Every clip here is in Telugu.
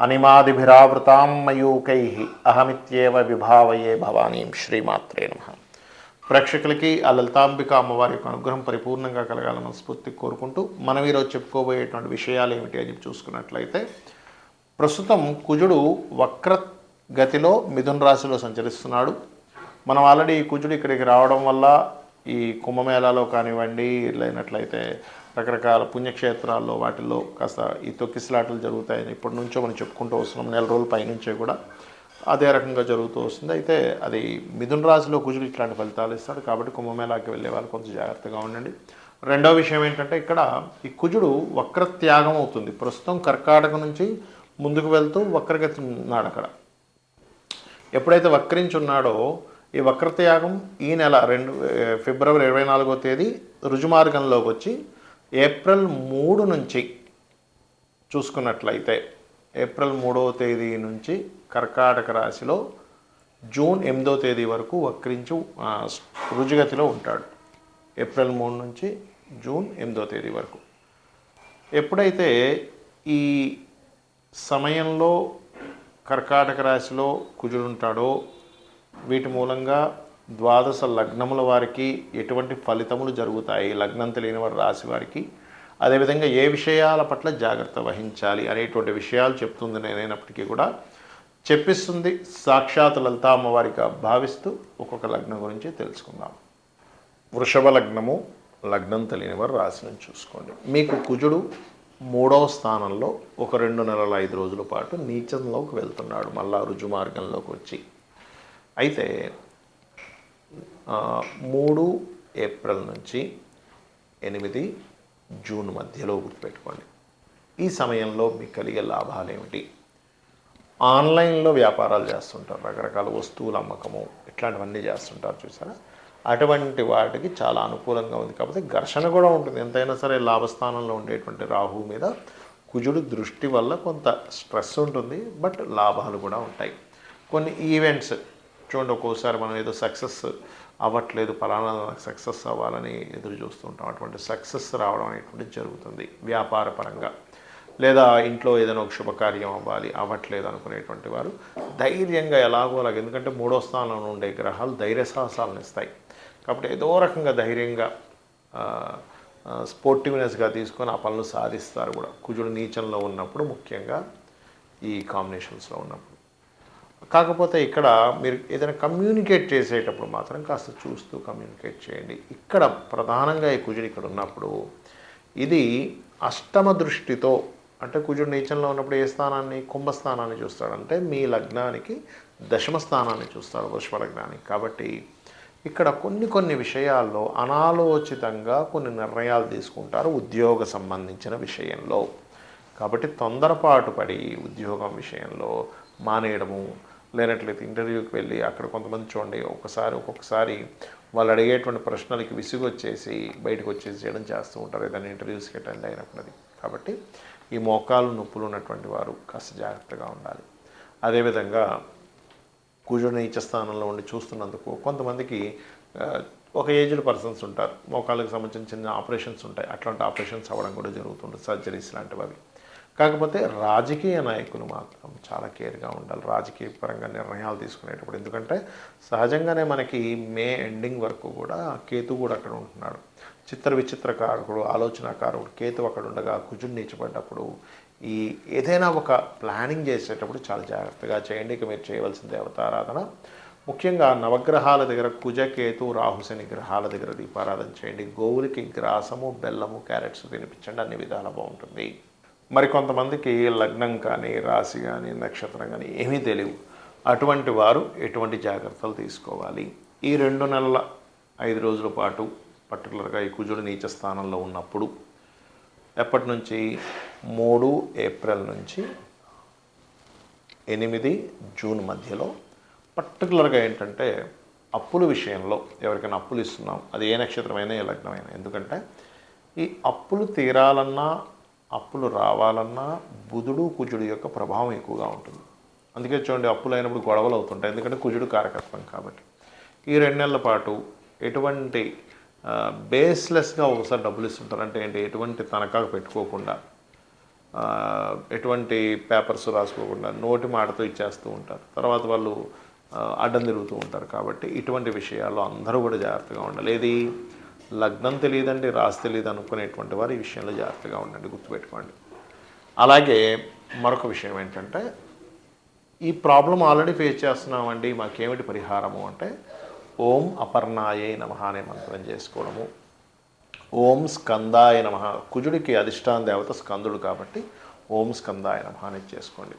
అనిమాదిభిరావృతాం మయూకై అహమిత్యేవ విభావయే భవానీం శ్రీమాత్రే నమ. ప్రేక్షకులకి ఆ లలితాంబిక అమ్మవారి యొక్క అనుగ్రహం పరిపూర్ణంగా కలగాలని మనస్ఫూర్తి కోరుకుంటూ మనం ఈరోజు చెప్పుకోబోయేటువంటి విషయాలు ఏమిటి అని చెప్పి చూసుకున్నట్లయితే ప్రస్తుతం కుజుడు వక్ర గతిలో మిథున రాశిలో సంచరిస్తున్నాడు. మనం ఆల్రెడీ ఈ కుజుడు ఇక్కడికి రావడం వల్ల ఈ కుంభమేళాలో కానివ్వండి లేనట్లయితే రకరకాల పుణ్యక్షేత్రాల్లో వాటిల్లో కాస్త ఈ తొక్కిసలాటలు జరుగుతాయని ఇప్పటి నుంచో మనం చెప్పుకుంటూ వస్తున్నాం. నెల రోజుల పైనుంచే కూడా అదే రకంగా జరుగుతూ వస్తుంది. అయితే అది మిథున రాశిలో కుజుడు ఇట్లాంటి ఫలితాలు ఇస్తాడు కాబట్టి కుంభమేళాకి వెళ్ళే వాళ్ళు కొంచెం జాగ్రత్తగా ఉండండి. రెండవ విషయం ఏంటంటే ఇక్కడ ఈ కుజుడు వక్రత్యాగం అవుతుంది. ప్రస్తుతం కర్కాటక నుంచి ముందుకు వెళ్తూ వక్రగతి ఉన్నాడు అక్కడ. ఎప్పుడైతే వక్రించున్నాడో ఈ వక్రత్యాగం ఈ నెల రెండు ఫిబ్రవరి ఇరవై నాలుగో తేదీ రుజుమార్గంలోకి వచ్చి ఏప్రిల్ మూడు నుంచి చూసుకున్నట్లయితే ఏప్రిల్ మూడవ తేదీ నుంచి కర్కాటక రాశిలో జూన్ ఎనిమిదో తేదీ వరకు వక్రించి రుజుగతిలో ఉంటాడు. ఏప్రిల్ మూడు నుంచి జూన్ ఎనిమిదో తేదీ వరకు. ఎప్పుడైతే ఈ సమయంలో కర్కాటక రాశిలో కుజుడుంటాడో వీటి మూలంగా ద్వాదశ లగ్నముల వారికి ఎటువంటి ఫలితములు జరుగుతాయి? లగ్నం తెలియని వారి రాశి వారికి అదేవిధంగా ఏ విషయాల పట్ల జాగ్రత్త వహించాలి అనేటువంటి విషయాలు చెప్తుంది నేనైనప్పటికీ కూడా. చెప్పిస్తుంది సాక్షాత్ లలితా అమ్మవారిగా భావిస్తూ ఒక్కొక్క లగ్నం గురించి తెలుసుకుందాం. వృషభ లగ్నము లగ్నం తెలియని వారు రాశిని చూసుకోండి. మీకు కుజుడు మూడవ స్థానంలో ఒక రెండు నెలల ఐదు రోజుల పాటు నీచంలోకి వెళ్తున్నాడు మళ్ళా రుజు మార్గంలోకి వచ్చి. అయితే మూడు ఏప్రిల్ నుంచి ఎనిమిది జూన్ మధ్యలో గుర్తుపెట్టుకోండి. ఈ సమయంలో మీకు కలిగే లాభాలు ఏమిటి? ఆన్లైన్లో వ్యాపారాలు చేస్తుంటారు రకరకాల వస్తువుల అమ్మకము ఇట్లాంటివన్నీ చేస్తుంటారు చూసారా? అటువంటి వాటికి చాలా అనుకూలంగా ఉంది. కాకపోతే ఘర్షణ కూడా ఉంటుంది. ఎంతైనా సరే లాభస్థానంలో ఉండేటువంటి రాహు మీద కుజుడు దృష్టి వల్ల కొంత స్ట్రెస్ ఉంటుంది బట్ లాభాలు కూడా ఉంటాయి. కొన్ని ఈవెంట్స్ చూడండి ఒక్కోసారి మనం ఏదో సక్సెస్ అవ్వట్లేదు ఫలానా సక్సెస్ అవ్వాలని ఎదురు చూస్తుంటాం. అటువంటి సక్సెస్ రావడం అనేటువంటిది జరుగుతుంది వ్యాపార పరంగా. లేదా ఇంట్లో ఏదైనా ఒక శుభకార్యం అవ్వాలి అవ్వట్లేదు అనుకునేటువంటి వారు ధైర్యంగా ఎలాగో అలాగ ఎందుకంటే మూడో స్థానంలో ఉండే గ్రహాలు ధైర్య సాహసాలను ఇస్తాయి. కాబట్టి ఏదో రకంగా ధైర్యంగా స్పోర్టివ్నెస్గా తీసుకొని ఆ పనులు సాధిస్తారు కూడా. కుజుడు నీచంలో ఉన్నప్పుడు ముఖ్యంగా ఈ కాంబినేషన్స్లో ఉన్నప్పుడు. కాకపోతే ఇక్కడ మీరు ఏదైనా కమ్యూనికేట్ చేసేటప్పుడు మాత్రం కాస్త చూస్తూ కమ్యూనికేట్ చేయండి. ఇక్కడ ప్రధానంగా ఈ కుజుడు ఇక్కడ ఉన్నప్పుడు ఇది అష్టమ దృష్టితో అంటే కుజుడు నీచంలో ఉన్నప్పుడు ఏ స్థానాన్ని కుంభస్థానాన్ని చూస్తాడంటే మీ లగ్నానికి దశమ స్థానాన్ని చూస్తాడు వృషభ లగ్నానికి. కాబట్టి ఇక్కడ కొన్ని కొన్ని విషయాల్లో అనాలోచితంగా కొన్ని నిర్ణయాలు తీసుకుంటారు ఉద్యోగ సంబంధించిన విషయంలో. కాబట్టి తొందరపాటు పడి ఉద్యోగం విషయంలో మానేయడము లేనట్లయితే ఇంటర్వ్యూకి వెళ్ళి అక్కడ కొంతమంది చూడండి ఒకసారి ఒక్కొక్కసారి వాళ్ళు అడిగేటువంటి ప్రశ్నలకి విసుగొచ్చేసి బయటకు వచ్చేసి చేయడం చేస్తూ ఉంటారు. ఏదైనా ఇంటర్వ్యూస్కి అటెండ్ అయినప్పుడు కాబట్టి ఈ మోకాలు నొప్పులు ఉన్నటువంటి వారు కాస్త జాగ్రత్తగా ఉండాలి. అదేవిధంగా కూర్చొని ఇచ్చే స్థానంలో ఉండి చూస్తున్నందుకు కొంతమందికి ఒక ఏజ్డ్ పర్సన్స్ ఉంటారు. మోకాళ్ళకి సంబంధించిన చిన్న ఆపరేషన్స్ ఉంటాయి. అట్లాంటి ఆపరేషన్స్ అవ్వడం కూడా జరుగుతుంటుంది. సర్జరీస్ లాంటివి అవి కాకపోతే రాజకీయ నాయకులు మాత్రం చాలా కేర్గా ఉండాలి. రాజకీయ పరంగా నిర్ణయాలు తీసుకునేటప్పుడు. ఎందుకంటే సహజంగానే మనకి మే ఎండింగ్ వరకు కూడా కేతు కూడా అక్కడ ఉంటున్నాడు. చిత్ర విచిత్రకారకుడు ఆలోచనకారకుడు కేతు అక్కడ ఉండగా కుజుడు నీచబడ్డప్పుడు ఈ ఏదైనా ఒక ప్లానింగ్ చేసేటప్పుడు చాలా జాగ్రత్తగా చేయండి. ఇక మీరు చేయవలసిన దేవతారాధన ముఖ్యంగా నవగ్రహాల దగ్గర కుజ కేతు రాహుశని గ్రహాల దగ్గర దీపారాధన చేయండి. గోవులకి గ్రాసము బెల్లము క్యారెట్స్ తినిపించండి. అన్ని విధాలు బాగుంటుంది. మరి కొంతమందికి లగ్నం కానీ రాశి కానీ నక్షత్రం కానీ ఏమీ తెలియవు. అటువంటి వారు ఎటువంటి జాగ్రత్తలు తీసుకోవాలి? ఈ రెండు నెలల ఐదు రోజుల పాటు పర్టికులర్గా ఈ కుజుడు నీచ స్థానంలో ఉన్నప్పుడు ఎప్పటి నుంచి? మూడు ఏప్రిల్ నుంచి ఎనిమిది జూన్ మధ్యలో పర్టికులర్గా ఏంటంటే అప్పుల విషయంలో ఎవరికైనా అప్పులు ఇస్తున్నాం. అది ఏ నక్షత్రమైనా ఏ లగ్నమైనా. ఎందుకంటే ఈ అప్పులు తీరాలన్నా అప్పులు రావాలన్నా బుధుడు కుజుడు యొక్క ప్రభావం ఎక్కువగా ఉంటుంది. అందుకే చూడండి అప్పులు అయినప్పుడు గొడవలు అవుతుంటాయి. ఎందుకంటే కుజుడు కారకత్వం కాబట్టి. ఈ రెండు నెలల పాటు ఎటువంటి బేస్లెస్గా ఒకసారి డబ్బులు ఇస్తుంటారు. అంటే ఏంటి? ఎటువంటి తనఖాకు పెట్టుకోకుండా ఎటువంటి పేపర్స్ రాసుకోకుండా నోటి మాటతో ఇచ్చేస్తూ ఉంటారు. తర్వాత వాళ్ళు అడ్డం తిరుగుతూ ఉంటారు. కాబట్టి ఇటువంటి విషయాల్లో అందరూ కూడా జాగ్రత్తగా ఉండాలి. ఏది? లగ్నం తెలియదండి రాసి తెలియదు అనుకునేటువంటి వారు ఈ విషయంలో జాగ్రత్తగా ఉండండి గుర్తుపెట్టుకోండి. అలాగే మరొక విషయం ఏంటంటే ఈ ప్రాబ్లం ఆల్రెడీ ఫేస్ చేస్తున్నామండి మాకేమిటి పరిహారము అంటే ఓం అపర్ణాయే నమ అనే మంత్రం చేసుకోవడము. ఓం స్కందాయ నమ కుజుడికి అధిష్టాన దేవత స్కందుడు కాబట్టి ఓం స్కందాయ నమ అనేది చేసుకోండి.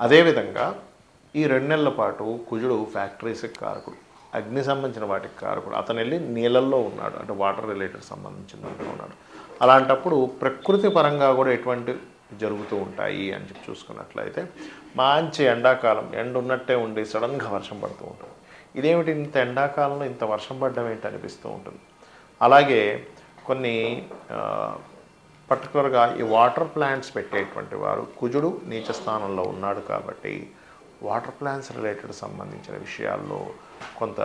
అదేవిధంగా ఈ రెండు నెలల పాటు కుజుడు ఫ్యాక్టరీస్కి కారకుడు. అగ్ని సంబంధించిన వాటికి కారకుడు అతను వెళ్ళి నీళ్ళల్లో ఉన్నాడు. అంటే వాటర్ రిలేటెడ్ సంబంధించిన దాంట్లో ఉన్నాడు. అలాంటప్పుడు ప్రకృతి పరంగా కూడా ఎటువంటి జరుగుతూ ఉంటాయి అని చెప్పి చూసుకున్నట్లయితే మంచి ఎండాకాలం ఎండ ఉన్నట్టే ఉండి సడన్గా వర్షం పడుతూ ఉంటుంది. ఇదేమిటి ఇంత ఎండాకాలంలో ఇంత వర్షం పడడం ఏంటి అనిపిస్తూ ఉంటుంది? అలాగే కొన్ని పర్టికులర్గా ఈ వాటర్ ప్లాంట్స్ పెట్టేటువంటి వారు కుజుడు నీచ స్థానంలో ఉన్నాడు కాబట్టి వాటర్ ప్లాన్స్ రిలేటెడ్ సంబంధించిన విషయాల్లో కొంత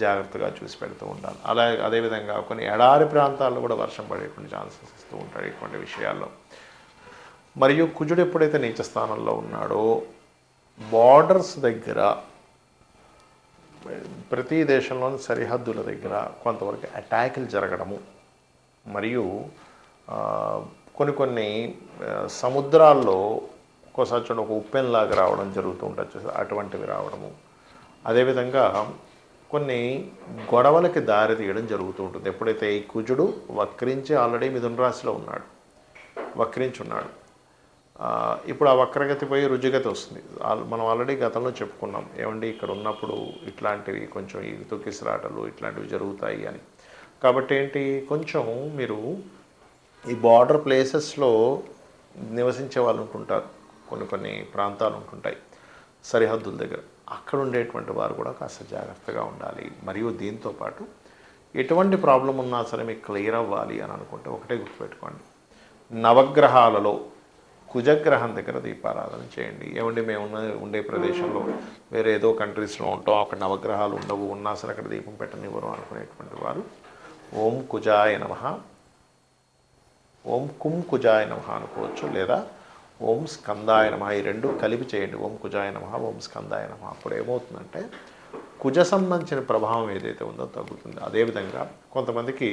జాగ్రత్తగా చూసి పెడుతూ ఉండాలి అలాగే అదేవిధంగా కొన్ని ఎడారి ప్రాంతాల్లో కూడా వర్షం పడేటువంటి ఛాన్సెస్ ఇస్తూ ఉంటాడు ఇటువంటి విషయాల్లో. మరియు కుజుడు ఎప్పుడైతే నీచ స్థానంలో ఉన్నాడో బార్డర్స్ దగ్గర ప్రతి దేశంలోని సరిహద్దుల దగ్గర కొంతవరకు అటాకులు జరగడము మరియు కొన్ని కొన్ని సముద్రాల్లో ఒక్కోసారి చూడండి ఒక ఉప్పెన్లాగా రావడం జరుగుతూ ఉంటుంది అటువంటివి రావడము. అదేవిధంగా కొన్ని గొడవలకి దారి తీయడం జరుగుతూ ఉంటుంది. ఎప్పుడైతే ఈ కుజుడు వక్రించి ఆల్రెడీ మిథున రాశిలో ఉన్నాడు వక్రించి ఉన్నాడు ఇప్పుడు ఆ వక్రగతి పోయి రుజుగతి వస్తుంది. మనం ఆల్రెడీ గతంలో చెప్పుకున్నాం ఏమండి ఇక్కడ ఉన్నప్పుడు ఇట్లాంటివి కొంచెం ఈ తొక్కిసిరాటలు ఇట్లాంటివి జరుగుతాయి అని. కాబట్టి ఏంటి కొంచెం మీరు ఈ బార్డర్ ప్లేసెస్లో నివసించే వాళ్ళు ఉంటుంటారు. కొన్ని కొన్ని ప్రాంతాలు ఉంటుంటాయి సరిహద్దుల దగ్గర. అక్కడ ఉండేటువంటి వారు కూడా కాస్త జాగ్రత్తగా ఉండాలి. మరియు దీంతో పాటు ఎటువంటి ప్రాబ్లం ఉన్నా సరే మీకు క్లియర్ అవ్వాలి అని అనుకుంటే ఒకటే గుర్తుపెట్టుకోండి. నవగ్రహాలలో కుజగ్రహం దగ్గర దీపారాధన చేయండి. ఏమండి మేము ఉన్న ఉండే ప్రదేశంలో వేరే ఏదో కంట్రీస్లో ఉంటాం. అక్కడ నవగ్రహాలు ఉండవు. ఉన్నా సరే అక్కడ దీపం పెట్టనివ్వరు అనుకునేటువంటి వారు ఓం కుజాయ నమ. ఓం కుం కుజాయ నమ అనుకోవచ్చు. లేదా ఓం స్కందాయ నమ. ఈ రెండు కలిపి చేయండి. ఓం కుజాయ నమ ఓం స్కందాయ నమ. అప్పుడు ఏమవుతుందంటే కుజ సంబంధించిన ప్రభావం ఏదైతే ఉందో తగ్గుతుంది. అదేవిధంగా కొంతమందికి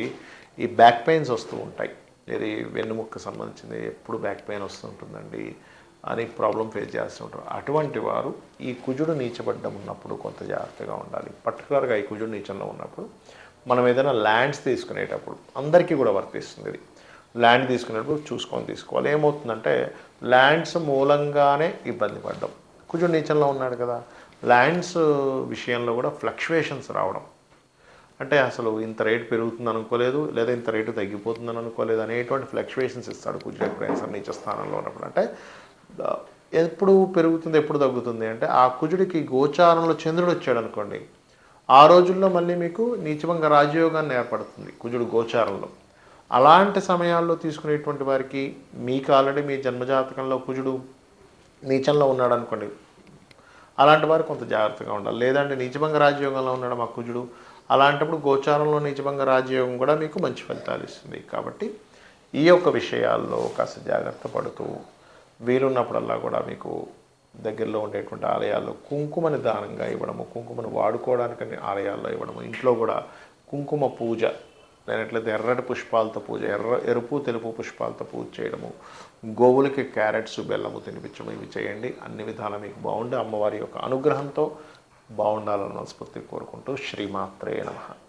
ఈ బ్యాక్ పెయిన్స్ వస్తూ ఉంటాయి. ఇది వెన్నుముక్క సంబంధించింది ఎప్పుడు బ్యాక్ పెయిన్ వస్తుంటుందండి అని ప్రాబ్లం ఫేస్ చేస్తూ ఉంటారు. అటువంటి వారు ఈ కుజుడు నీచబడ్డం ఉన్నప్పుడు కొంత జాగ్రత్తగా ఉండాలి. పర్టికులర్గా ఈ కుజుడు నీచంలో ఉన్నప్పుడు మనం ఏదైనా ల్యాండ్స్ తీసుకునేటప్పుడు అందరికీ కూడా వర్తిస్తుంది ఇది. ల్యాండ్ తీసుకునేటప్పుడు చూసుకొని తీసుకోవాలి. ఏమవుతుందంటే ల్యాండ్స్ మూలంగానే ఇబ్బంది పడ్డం. కుజుడు నీచంలో ఉన్నాడు కదా. ల్యాండ్స్ విషయంలో కూడా ఫ్లక్చువేషన్స్ రావడం. అంటే అసలు ఇంత రేటు పెరుగుతుంది అనుకోలేదు లేదా ఇంత రేటు తగ్గిపోతుందని అనుకోలేదు అనేటువంటి ఫ్లక్చువేషన్స్ ఇస్తాడు కుజుడు ప్రయాణం సరే నీచ స్థానంలో ఉన్నప్పుడు. అంటే ఎప్పుడు పెరుగుతుంది ఎప్పుడు తగ్గుతుంది అంటే ఆ కుజుడికి గోచారంలో చంద్రుడు వచ్చాడు అనుకోండి. ఆ రోజుల్లో మళ్ళీ మీకు నీచభంగ రాజయోగాన్ని ఏర్పడుతుంది కుజుడు గోచారంలో. అలాంటి సమయాల్లో తీసుకునేటువంటి వారికి మీకు ఆల్రెడీ మీ జన్మజాతకంలో కుజుడు నీచంలో ఉన్నాడు అనుకోండి అలాంటి వారు కొంత జాగ్రత్తగా ఉండాలి. లేదంటే నీచభంగ రాజయోగంలో ఉన్నాడు మా కుజుడు అలాంటప్పుడు గోచారంలో నీచభంగ రాజయోగం కూడా మీకు మంచి ఫలితాలు ఇస్తుంది. కాబట్టి ఈ యొక్క విషయాల్లో కాస్త జాగ్రత్త పడుతూ వీలున్నప్పుడల్లా కూడా మీకు దగ్గరలో ఉండేటువంటి ఆలయాల్లో కుంకుమని దానంగా ఇవ్వడము కుంకుమను వాడుకోవడానికని ఆలయాల్లో ఇవ్వడము ఇంట్లో కూడా కుంకుమ పూజ లేనట్లయితే ఎర్రటి పుష్పాలతో పూజ ఎర్ర ఎరుపు తెలుపు పుష్పాలతో పూజ చేయడము గోవులకి క్యారెట్స్ బెల్లము తినిపించడం ఇవి చేయండి. అన్ని విధాలా మీకు బాగుండి అమ్మవారి యొక్క అనుగ్రహంతో బాగుండాలని మనస్ఫూర్తి కోరుకుంటూ శ్రీమాత్రే నమ.